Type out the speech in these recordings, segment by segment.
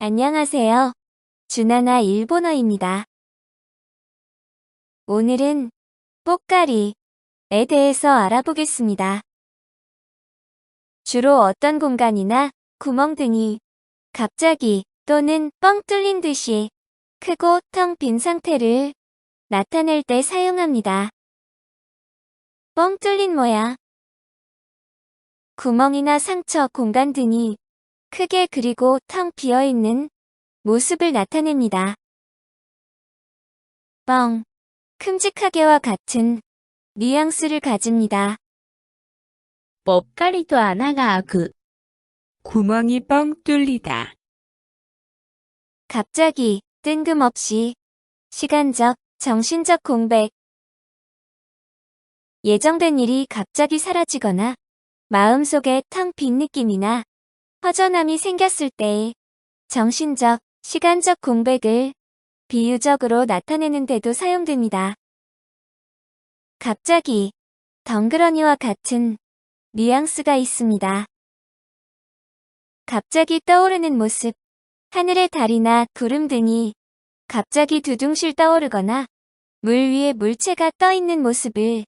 안녕하세요. 주나나 일본어입니다. 오늘은 뽀까리에 대해서 알아보겠습니다. 주로 어떤 공간이나 구멍 등이 갑자기 또는 뻥 뚫린 듯이 크고 텅 빈 상태를 나타낼 때 사용합니다. 뻥 뚫린 모양 구멍이나 상처, 공간 등이 크게 그리고 텅 비어있는 모습을 나타냅니다. 뻥, 큼직하게와 같은 뉘앙스를 가집니다. 먹가리도 하나가 그 구멍이 뻥 뚫리다. 갑자기 뜬금없이 시간적, 정신적 공백 예정된 일이 갑자기 사라지거나 마음속에 텅 빈 느낌이나 허전함이 생겼을 때의 정신적, 시간적 공백을 비유적으로 나타내는데도 사용됩니다. 갑자기, 덩그러니와 같은 뉘앙스가 있습니다. 갑자기 떠오르는 모습, 하늘의 달이나 구름 등이 갑자기 두둥실 떠오르거나 물 위에 물체가 떠 있는 모습을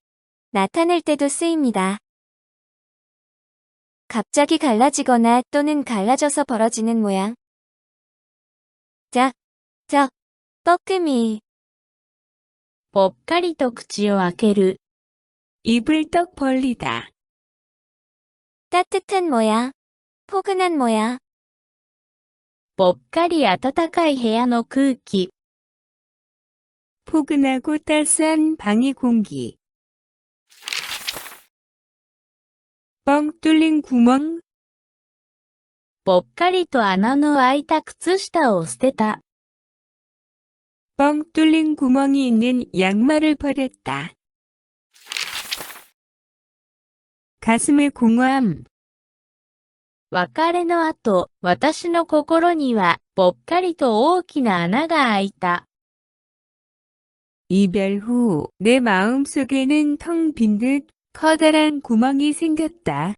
나타낼 때도 쓰입니다. 갑자기 갈라지거나 또는 갈라져서 벌어지는 모양. 자, 저, 떡금이. 뻑까리도 떡지어 아케르. 입을 떡 벌리다. 따뜻한 모양. 포근한 모양. 법가리 아따타카이 헤아노 크기. 포근하고 따스한 방의 공기. 뚫린 구멍, ぽっかりと穴の開いた靴下を捨てた。 뻥 뚫린 구멍이 있는 양말을 버렸다. 가슴의 공허함, 別れの後、私の心には、ぽっかりと大きな穴が開いた。 이별 후 내 마음속에는 텅 빈 듯 커다란 구멍이 생겼다.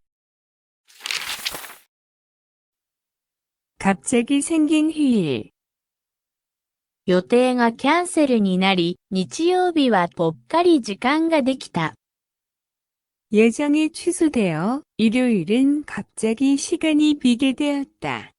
갑자기 생긴 휴일, 予定がキャンセルになり、日曜日はぽっかり時間ができた。 예정이 취소되어 일요일은 갑자기 시간이 비게 되었다.